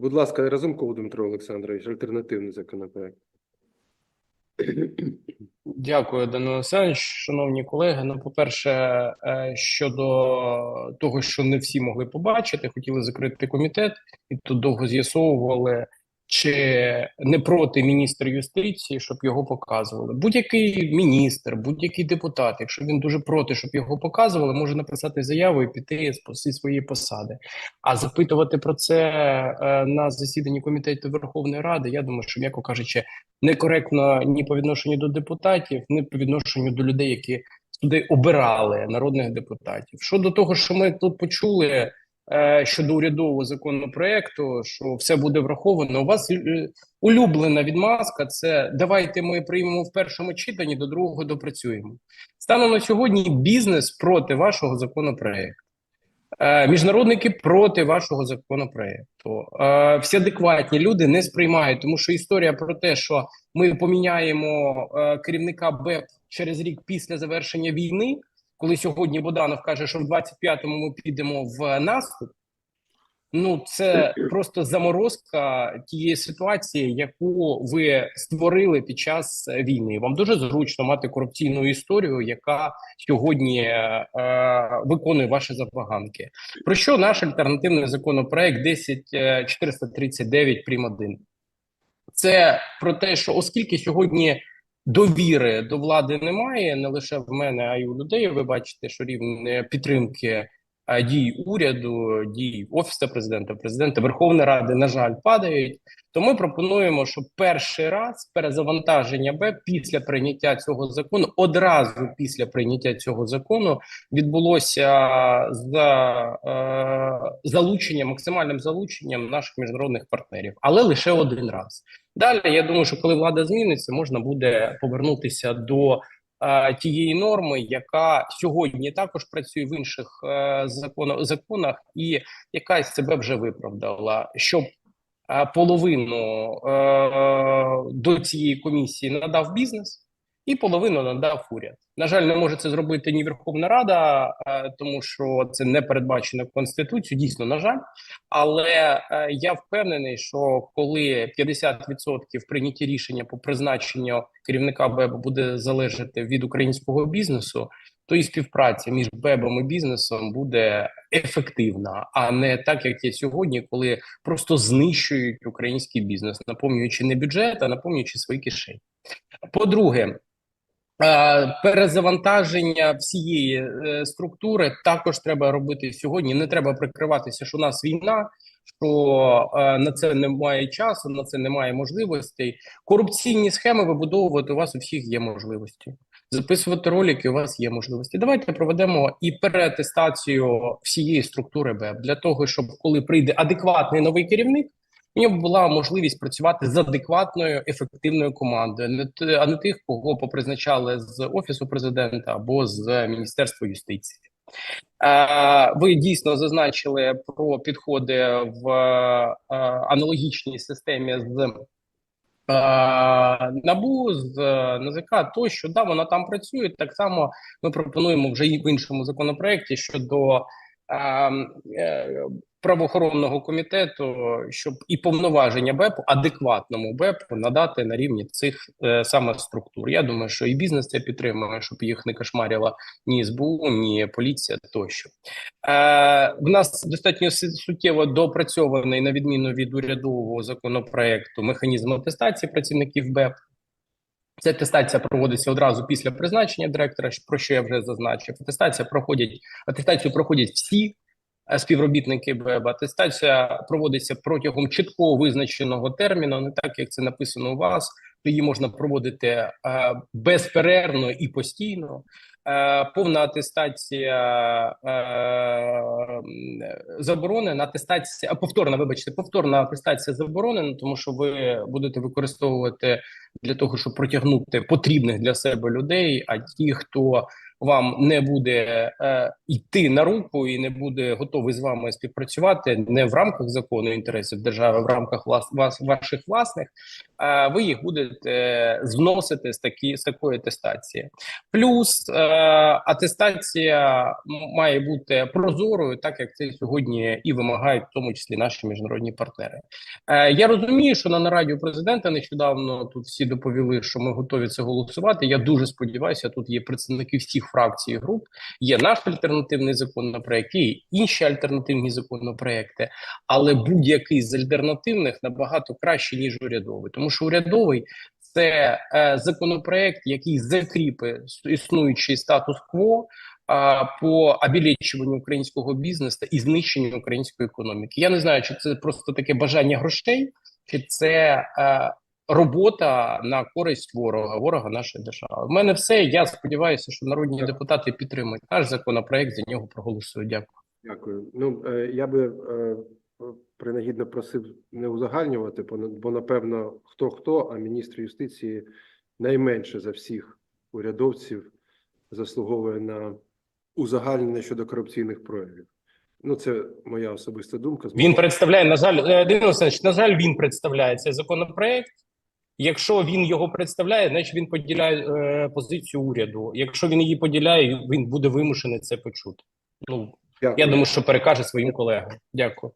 Будь ласка, Разумков Дмитро Олександрович, альтернативний законопроект. Дякую, Данило Олександрович. Шановні колеги. Ну, по-перше, е, щодо того, що не всі могли побачити, хотіли закрити комітет, і тут довго з'ясовували, чи не проти міністр юстиції, щоб його показували. Будь-який міністр, будь-який депутат, якщо він дуже проти, щоб його показували, може написати заяву і піти зі своєї посади. А запитувати про це е, на засіданні комітету Верховної Ради, я думаю, що м'яко кажучи, некоректно ні по відношенню до депутатів, ні по відношенню до людей, які туди обирали народних депутатів. Щодо того, що ми тут почули щодо урядового законопроекту, що все буде враховано. У вас е, улюблена відмазка. Це давайте ми приймемо в першому читанні, до другого допрацюємо. Станом на сьогодні бізнес проти вашого законопроекту. Е, Міжнародники проти вашого законопроекту. Е, Всі адекватні люди не сприймають, тому що історія про те, що ми поміняємо е, керівника БЕП через рік після завершення війни, коли сьогодні Боданов каже, що в 25-му ми підемо в наступ. Ну, це просто заморозка тієї ситуації, яку ви створили під час війни. Вам дуже зручно мати корупційну історію, яка сьогодні е, виконує ваші забаганки. Про що наш альтернативний законопроект 10439 прим. 1? Це про те, що оскільки сьогодні довіри до влади немає, не лише в мене, а й у людей. Ви бачите, що рівень підтримки дій уряду, дій офісу президента, президента Верховної Ради, на жаль, падають. То ми пропонуємо, щоб перший раз перезавантаження Б після прийняття цього закону, одразу після прийняття цього закону, відбулося за е, залученням, максимальним залученням наших міжнародних партнерів, але лише один раз. Далі я думаю, що коли влада зміниться, можна буде повернутися до е, тієї норми, яка сьогодні також працює в інших е, законах, законах, і яка себе вже виправдала, щоб е, половину е, до цієї комісії надав бізнес. І половину надав уряд. На жаль, не може це зробити ні Верховна Рада, е, тому що це не передбачено Конституцією. Дійсно, на жаль, але е, я впевнений, що коли 50% прийняті рішення по призначенню керівника БЕБ буде залежати від українського бізнесу, то і співпраця між БЕБом і бізнесом буде ефективна, а не так, як є сьогодні, коли просто знищують український бізнес, наповнюючи не бюджет, а наповнюючи свої кишені. По-друге, Перезавантаження всієї е, структури також треба робити сьогодні. Не треба прикриватися, що у нас війна, що е, на це немає часу, на це немає можливостей. Корупційні схеми вибудовувати у вас у всіх є можливості. Записувати ролики у вас є можливості. Давайте проведемо і переатестацію всієї структури БЕП для того, щоб коли прийде адекватний новий керівник. Нього була можливість працювати з адекватною ефективною командою, а не тих, кого попризначали з офісу президента або з міністерства юстиції. Е, Ви дійсно зазначили про підходи в е, аналогічній системі з е, НАБУ, з НАЗК тощо. Да, вона там працює. Так само ми пропонуємо вже і в іншому законопроекті щодо е, е, правоохоронного комітету, щоб і повноваження БЕПу адекватному БЕПу надати на рівні цих е, саме структур. Я думаю, що і бізнес це підтримує, щоб їх не кошмарила ні СБУ, ні поліція тощо. Е, в нас достатньо суттєво доопрацьований, на відміну від урядового законопроекту, механізм атестації працівників БЕП. Ця атестація проводиться одразу після призначення директора, про що я вже зазначив. Атестація проходять атестацію проходять всі співробітники БЕБ. Атестація проводиться протягом чітко визначеного терміну, не так як це написано у вас. Її можна проводити е, безперервно і постійно. Е, повна атестація е, заборонена. Атестація повторна, вибачте, повторна атестація заборонена, тому що ви будете використовувати для того, щоб протягнути потрібних для себе людей. А ті, хто вам не буде е, йти на руку і не буде готовий з вами співпрацювати не в рамках закону інтересів держави, а в рамках влас, вас, ваших власних, е, ви їх будете зносити з такі з такої атестації. Плюс е, атестація має бути прозорою, так як це сьогодні і вимагають, в тому числі наші міжнародні партнери. Е, я розумію, що на нараді у президента нещодавно тут всі доповіли, що ми готові це голосувати. Я дуже сподіваюся, тут є представники всіх фракцій і груп. Є наш альтернативний законопроект, є інші альтернативні законопроекти, але будь-який з альтернативних набагато краще ніж урядовий, тому що урядовий це е, законопроект, який закріпить існуючий статус-кво а, по обілечуванню українського бізнесу і знищенню української економіки. Я не знаю, чи це просто таке бажання грошей, чи це е, робота на користь ворога, ворога нашої держави. В мене все. Я сподіваюся, що народні депутати підтримують наш законопроект. За нього проголосують. Дякую. Дякую. Ну, е, я би е, принагідно просив не узагальнювати, бо, напевно, хто хто, а міністр юстиції найменше за всіх урядовців заслуговує на узагальнення щодо корупційних проявів. Ну, це моя особиста думка. Він представляє, на жаль, е, Денис Олександрович, на жаль, він представляє цей законопроект. Якщо він його представляє, значить він поділяє е, позицію уряду. Якщо він її поділяє, він буде вимушений це почути. Ну Дякую. я думаю, що перекаже своїм колегам. Дякую.